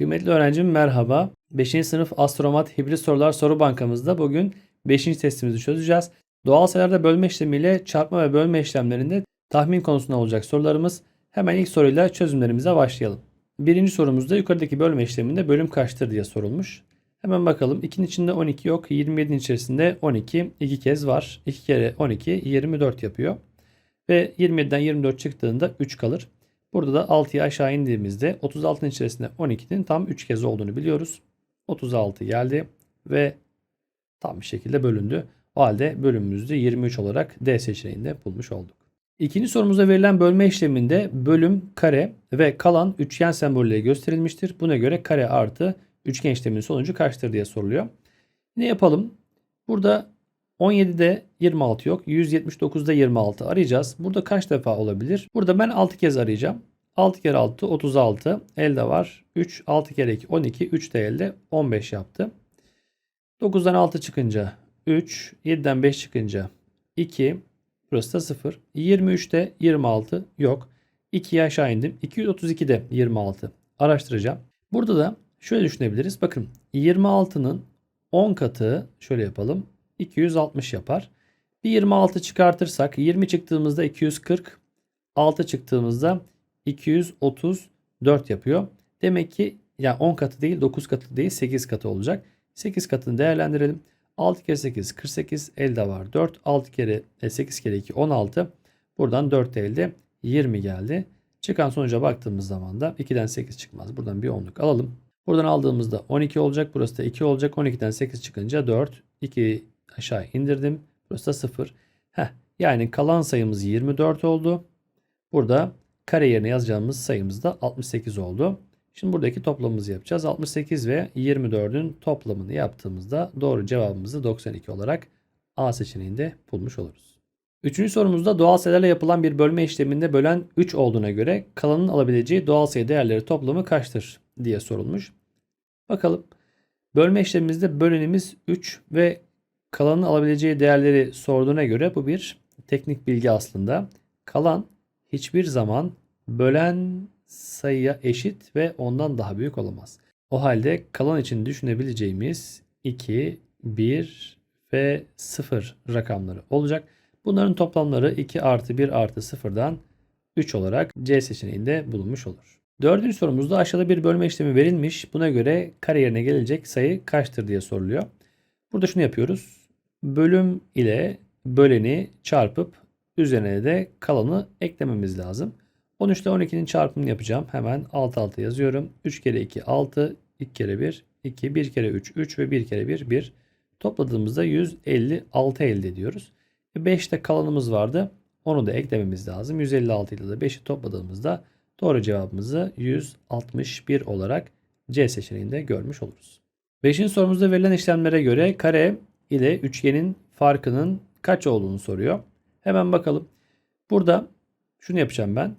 Kıymetli öğrencim merhaba. 5. sınıf astromat hibrit sorular soru bankamızda bugün 5. testimizi çözeceğiz. Doğal sayılarda bölme işlemiyle çarpma ve bölme işlemlerinde tahmin konusunda olacak sorularımız. Hemen ilk soruyla çözümlerimize başlayalım. Birinci sorumuzda yukarıdaki bölme işleminde bölüm kaçtır diye sorulmuş. Hemen bakalım. 2'nin içinde 12 yok. 27'nin içerisinde 12 iki kez var. 2 kere 12 24 yapıyor. Ve 27'den 24 çıktığında 3 kalır. Burada da 6'yı aşağı indiğimizde 36'nın içerisinde 12'nin tam 3 kez olduğunu biliyoruz. 36 geldi ve tam bir şekilde bölündü. O halde bölümümüzü 23 olarak D seçeneğinde bulmuş olduk. İkinci sorumuza verilen bölme işleminde bölüm, kare ve kalan üçgen sembolleri gösterilmiştir. Buna göre kare artı üçgen işleminin sonucu kaçtır diye soruluyor. Ne yapalım? Burada 17'de 26 yok. 179'da 26 arayacağız. Burada kaç defa olabilir? Burada ben 6 kez arayacağım. 6 kere 6 36. Elde var. 3 6 kere 2 12. 3 de elde 15 yaptı. 9'dan 6 çıkınca 3. 7'den 5 çıkınca 2. Burası da 0. 23'te 26 yok. 2'ye aşağı indim. 232'de 26 araştıracağım. Burada da şöyle düşünebiliriz. Bakın 26'nın 10 katı şöyle yapalım. 260 yapar. Bir 26 çıkartırsak 20 çıktığımızda 240, 6 çıktığımızda 234 yapıyor. Demek ki yani 10 katı değil 9 katı değil 8 katı olacak. 8 katını değerlendirelim. 6 kere 8 48 elde var 4. 6 kere 8 kere 2 16. Buradan 4 elde 20 geldi. Çıkan sonuca baktığımız zaman da 2'den 8 çıkmaz. Buradan bir 10'luk alalım. Buradan aldığımızda 12 olacak. Burası da 2 olacak. 12'den 8 çıkınca 4. 2 aşağı indirdim. Burası da 0. Heh, yani kalan sayımız 24 oldu. Burada kare yerine yazacağımız sayımız da 68 oldu. Şimdi buradaki toplamımızı yapacağız. 68 ve 24'ün toplamını yaptığımızda doğru cevabımızı 92 olarak A seçeneğinde bulmuş oluruz. Üçüncü sorumuzda doğal sayılarla yapılan bir bölme işleminde bölen 3 olduğuna göre kalanın alabileceği doğal sayı değerleri toplamı kaçtır diye sorulmuş. Bakalım. Bölme işlemimizde bölenimiz 3 ve kalanın alabileceği değerleri sorduğuna göre bu bir teknik bilgi aslında. Kalan hiçbir zaman bölen sayıya eşit ve ondan daha büyük olamaz. O halde kalan için düşünebileceğimiz 2, 1 ve 0 rakamları olacak. Bunların toplamları 2 artı 1 artı 0'dan 3 olarak C seçeneğinde bulunmuş olur. Dördüncü sorumuzda aşağıda bir bölme işlemi verilmiş. Buna göre kare yerine gelecek sayı kaçtır diye soruluyor. Burada şunu yapıyoruz. Bölüm ile böleni çarpıp üzerine de kalanı eklememiz lazım. 13 ile 12'nin çarpımını yapacağım. Hemen alt alta yazıyorum. 3 kere 2 6, 2 kere 1 2, 1 kere 3 3 ve 1 kere 1 1. Topladığımızda 156 elde ediyoruz. 5 de kalanımız vardı. Onu da eklememiz lazım. 156 ile de 5'i topladığımızda doğru cevabımızı 161 olarak C seçeneğinde görmüş oluruz. 5. sorumuzda verilen işlemlere göre kare ile üçgenin farkının kaç olduğunu soruyor. Hemen bakalım. Burada şunu yapacağım ben.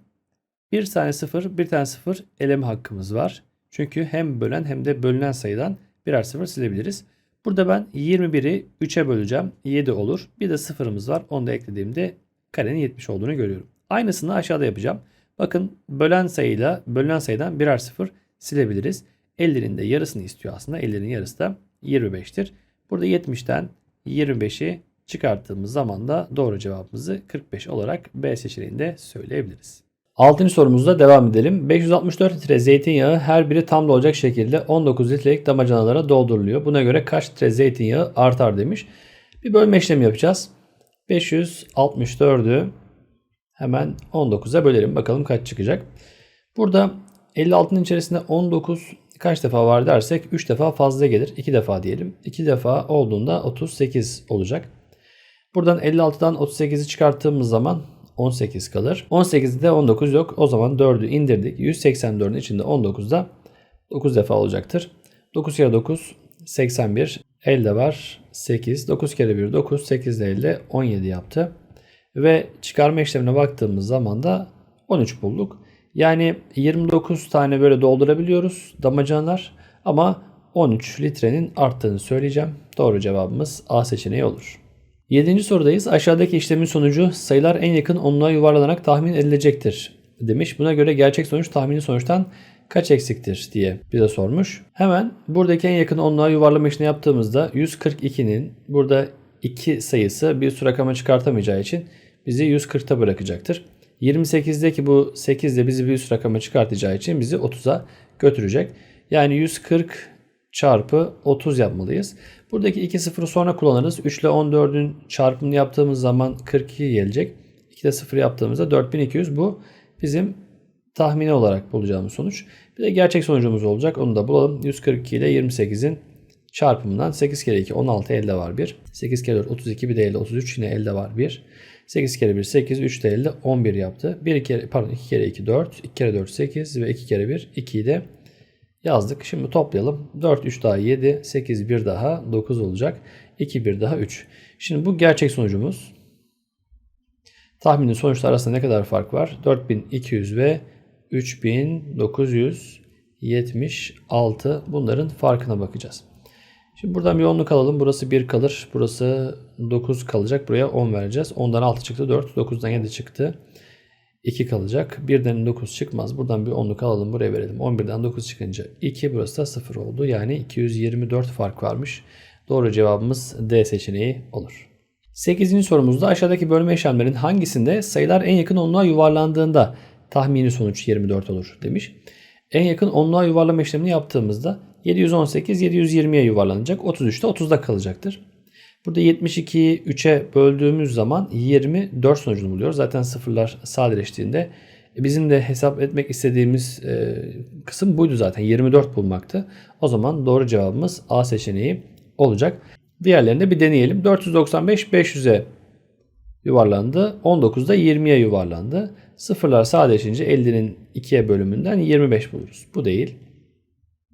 Bir tane sıfır, bir tane sıfır eleme hakkımız var. Çünkü hem bölen hem de bölünen sayıdan birer sıfır silebiliriz. Burada ben 21'i 3'e böleceğim. 7 olur. Bir de sıfırımız var. Onu da eklediğimde karenin 70 olduğunu görüyorum. Aynısını aşağıda yapacağım. Bakın bölen sayıyla bölünen sayıdan birer sıfır silebiliriz. 50'nin de yarısını istiyor aslında. 50'nin yarısı da 25'tir. Burada 70'ten 25'i çıkarttığımız zaman da doğru cevabımızı 45 olarak B seçeneğinde söyleyebiliriz. Altıncı sorumuzda devam edelim. 564 litre zeytinyağı her biri tam dolacak şekilde 19 litrelik damacanalara dolduruluyor. Buna göre kaç litre zeytinyağı artar demiş. Bir bölme işlemi yapacağız. 564'ü hemen 19'a bölelim. Bakalım kaç çıkacak. Burada 56'nın içerisinde 19 kaç defa var dersek 3 defa fazla gelir. 2 defa diyelim. 2 defa olduğunda 38 olacak. Buradan 56'dan 38'i çıkarttığımız zaman 18 kalır. 18'de 19 yok. O zaman 4'ü indirdik. 184'ün içinde 19'da 9 defa olacaktır. 9 kere 9 81. Elde var 8. 9 kere 1 9. 8 de elde 17 yaptı. Ve çıkarma işlemine baktığımız zaman da 13 bulduk. Yani 29 tane böyle doldurabiliyoruz damacanalar. Ama 13 litrenin arttığını söyleyeceğim. Doğru cevabımız A seçeneği olur. Yedinci sorudayız. Aşağıdaki işlemin sonucu sayılar en yakın onluğa yuvarlanarak tahmin edilecektir demiş. Buna göre gerçek sonuç tahmini sonuçtan kaç eksiktir diye bize sormuş. Hemen buradaki en yakın onluğa yuvarlama işini yaptığımızda 142'nin burada 2 sayısı bir üst rakama çıkartamayacağı için bizi 140'ta bırakacaktır. 28'deki bu 8 de bizi bir üst rakama çıkartacağı için bizi 30'a götürecek. Yani 140 çarpı 30 yapmalıyız. Buradaki 2 sıfırı sonra kullanırız. 3 ile 14'ün çarpımını yaptığımız zaman 42 gelecek. 2 de 0 yaptığımızda 4200 bu bizim tahmini olarak bulacağımız sonuç. Bir de gerçek sonucumuz olacak. Onu da bulalım. 142 ile 28'in çarpımından 8 kere 2 16 elde var 1. 8 kere 4 32 bir de elde 33 yine elde var 1. 8 kere 1 8 3 de elde 11 yaptı. 1 kere pardon 2 kere 2 4 2 kere 4 8 ve 2 kere 1 2'yi de yazdık. Şimdi toplayalım. 4 3 daha 7 8 1 daha 9 olacak. 2 1 daha 3. Şimdi bu gerçek sonucumuz. Tahminin sonuçlar arasında ne kadar fark var? 4200 ve 3976 bunların farkına bakacağız. Şimdi buradan bir onluk alalım. Burası 1 kalır. Burası 9 kalacak. Buraya 10 vereceğiz. 10'dan 6 çıktı 4. 9'dan 7 çıktı. 2 kalacak. 1'den 9 çıkmaz. Buradan bir onluk alalım. Buraya verelim. 11'den 9 çıkınca 2. Burası da 0 oldu. Yani 224 fark varmış. Doğru cevabımız D seçeneği olur. 8. sorumuzda aşağıdaki bölme işlemlerinin hangisinde sayılar en yakın onluğa yuvarlandığında tahmini sonuç 24 olur demiş. En yakın onluğa yuvarlama işlemini yaptığımızda 718 720'ye yuvarlanacak. 33 de 30'da kalacaktır. Burada 72'yi 3'e böldüğümüz zaman 24 sonucunu buluyoruz. Zaten sıfırlar sadeleştiğinde e, bizim de hesap etmek istediğimiz e, kısım buydu zaten. 24 bulmaktı. O zaman doğru cevabımız A seçeneği olacak. Diğerlerini de bir deneyelim. 495 500'e yuvarlandı. 19'da 20'ye yuvarlandı. Sıfırlar sadeleşince 50'nin 2'ye bölümünden 25 buluruz. Bu değil.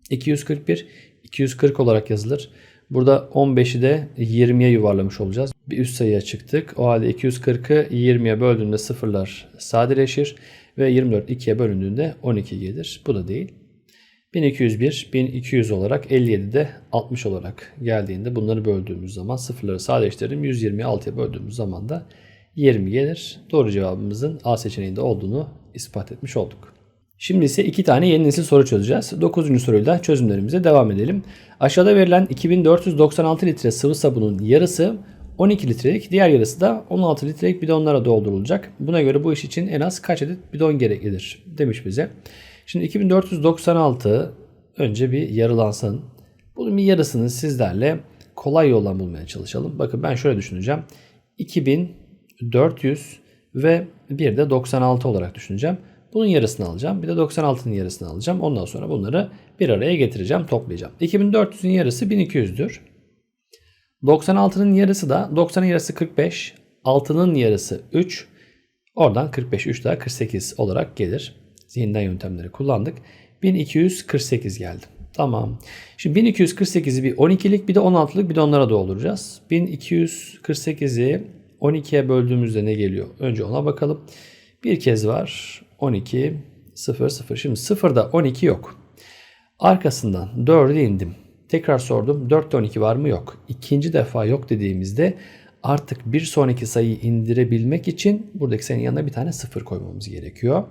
241 240 olarak yazılır. Burada 15'i de 20'ye yuvarlamış olacağız. Bir üst sayıya çıktık. O halde 240'ı 20'ye böldüğünde sıfırlar sadeleşir ve 24 2'ye bölündüğünde 12 gelir. Bu da değil. 1201, 1200 olarak 57 de 60 olarak geldiğinde bunları böldüğümüz zaman sıfırları sadeleştirelim. 120'yi 6'ya böldüğümüz zaman da 20 gelir. Doğru cevabımızın A seçeneğinde olduğunu ispat etmiş olduk. Şimdi ise iki tane yeni nesil soru çözeceğiz. 9. soruyla çözümlerimize devam edelim. Aşağıda verilen 2496 litre sıvı sabunun yarısı 12 litrelik, diğer yarısı da 16 litrelik bidonlara doldurulacak. Buna göre bu iş için en az kaç adet bidon gereklidir demiş bize. Şimdi 2496 önce bir yarılansın. Bunun bir yarısını sizlerle kolay yoldan bulmaya çalışalım. Bakın ben şöyle düşüneceğim. 2400 ve bir de 96 olarak düşüneceğim. Bunun yarısını alacağım. Bir de 96'nın yarısını alacağım. Ondan sonra bunları bir araya getireceğim, toplayacağım. 2400'ün yarısı 1200'dür. 96'nın yarısı da 90'ın yarısı 45, 6'nın yarısı 3. Oradan 45, 3 daha 48 olarak gelir. Zihinden yöntemleri kullandık. 1248 geldi. Tamam. Şimdi 1248'i bir 12'lik bir de 16'lık bidonlara dolduracağız. 1248'i 12'ye böldüğümüzde ne geliyor? Önce ona bakalım. Bir kez var. 12, 0, 0. Şimdi 0'da 12 yok. Arkasından 4'e indim. Tekrar sordum. 4'te 12 var mı? Yok. İkinci defa yok dediğimizde artık bir sonraki sayıyı indirebilmek için buradaki sayının yanına bir tane 0 koymamız gerekiyor.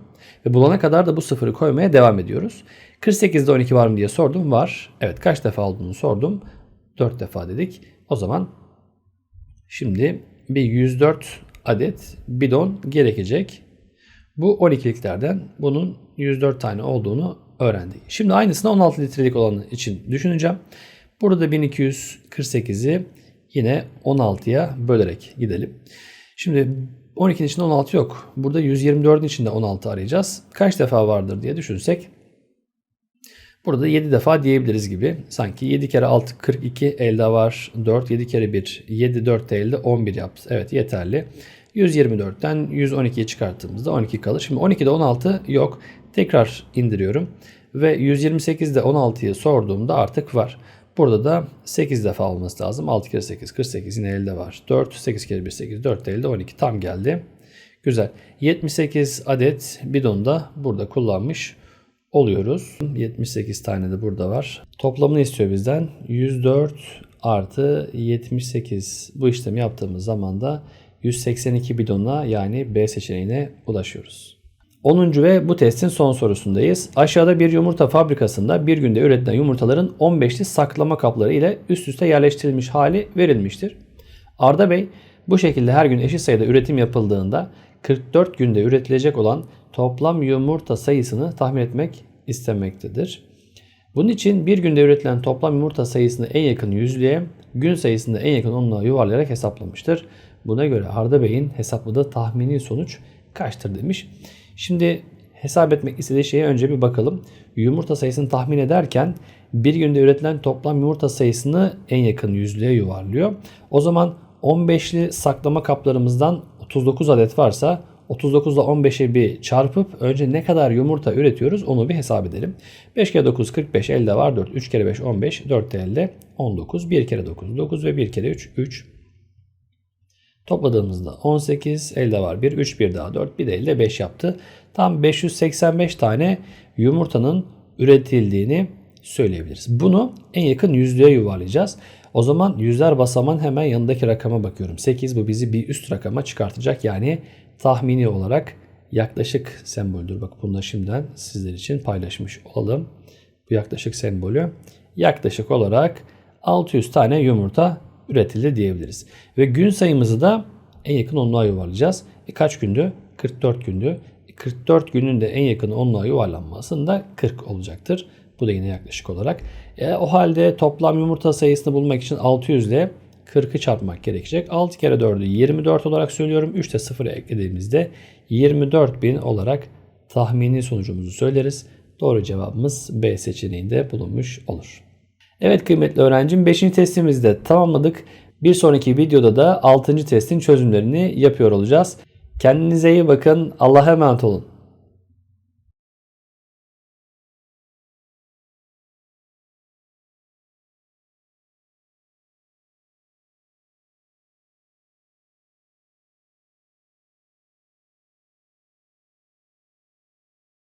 Ve bulana kadar da bu 0'ı koymaya devam ediyoruz. 48'de 12 var mı diye sordum. Var. Evet kaç defa olduğunu sordum. 4 defa dedik. O zaman şimdi bir 104 adet bidon gerekecek. Bu 12'liklerden bunun 104 tane olduğunu öğrendik. Şimdi aynısını 16 litrelik olanı için düşüneceğim. Burada 1248'i yine 16'ya bölerek gidelim. Şimdi 12'nin içinde 16 yok. Burada 124'ün içinde 16 arayacağız. Kaç defa vardır diye düşünsek. Burada 7 defa diyebiliriz gibi. Sanki 7 kere 6 42 elde var. 4 7 kere 1 7 4 elde 11 yaptı. Evet yeterli. 124'ten 112'ye çıkarttığımızda 12 kalır. Şimdi 12'de 16 yok. Tekrar indiriyorum. Ve 128'de 16'yı sorduğumda artık var. Burada da 8 defa olması lazım. 6 kere 8 48 yine elde var. 4 8 kere 1 8 4 elde 12 tam geldi. Güzel. 78 adet bidon da burada kullanmış oluyoruz. 78 tane de burada var. Toplamını istiyor bizden. 104 artı 78 bu işlemi yaptığımız zaman da 182 bidona yani B seçeneğine ulaşıyoruz. 10. ve bu testin son sorusundayız. Aşağıda bir yumurta fabrikasında bir günde üretilen yumurtaların 15'li saklama kapları ile üst üste yerleştirilmiş hali verilmiştir. Arda Bey bu şekilde her gün eşit sayıda üretim yapıldığında 44 günde üretilecek olan toplam yumurta sayısını tahmin etmek istemektedir. Bunun için bir günde üretilen toplam yumurta sayısını en yakın yüzlüğe, gün sayısını en yakın onluğa yuvarlayarak hesaplamıştır. Buna göre Arda Bey'in hesapladığı tahmini sonuç kaçtır demiş. Şimdi hesap etmek istediği şeye önce bir bakalım. Yumurta sayısını tahmin ederken bir günde üretilen toplam yumurta sayısını en yakın yüzlüğe yuvarlıyor. O zaman 15'li saklama kaplarımızdan 39 adet varsa 39 ile 15'i bir çarpıp önce ne kadar yumurta üretiyoruz onu bir hesap edelim. 5 kere 9 45 elde var 4. 3 kere 5 15 4 de elde 19. 1 kere 9 9 ve 1 kere 3 3. Topladığımızda 18 elde var 1 3 1 daha 4 bir de elde 5 yaptı. Tam 585 tane yumurtanın üretildiğini söyleyebiliriz. Bunu en yakın yüzlüğe yuvarlayacağız. O zaman yüzler basamağın hemen yanındaki rakama bakıyorum. 8 bu bizi bir üst rakama çıkartacak. Yani tahmini olarak yaklaşık semboldür. Bak bunu da şimdiden sizler için paylaşmış olalım. Bu yaklaşık sembolü. Yaklaşık olarak 600 tane yumurta üretildi diyebiliriz. Ve gün sayımızı da en yakın onluğa yuvarlayacağız. E kaç gündü? 44 gündü. E 44 günün de en yakın onluğa yuvarlanmasında 40 olacaktır. Bu da yine yaklaşık olarak. E, o halde toplam yumurta sayısını bulmak için 600 ile 40'ı çarpmak gerekecek. 6 kere 4'ü 24 olarak söylüyorum. 3 de 0'ı eklediğimizde 24.000 olarak tahmini sonucumuzu söyleriz. Doğru cevabımız B seçeneğinde bulunmuş olur. Evet kıymetli öğrencim 5. testimizi de tamamladık. Bir sonraki videoda da 6. testin çözümlerini yapıyor olacağız. Kendinize iyi bakın. Allah'a emanet olun.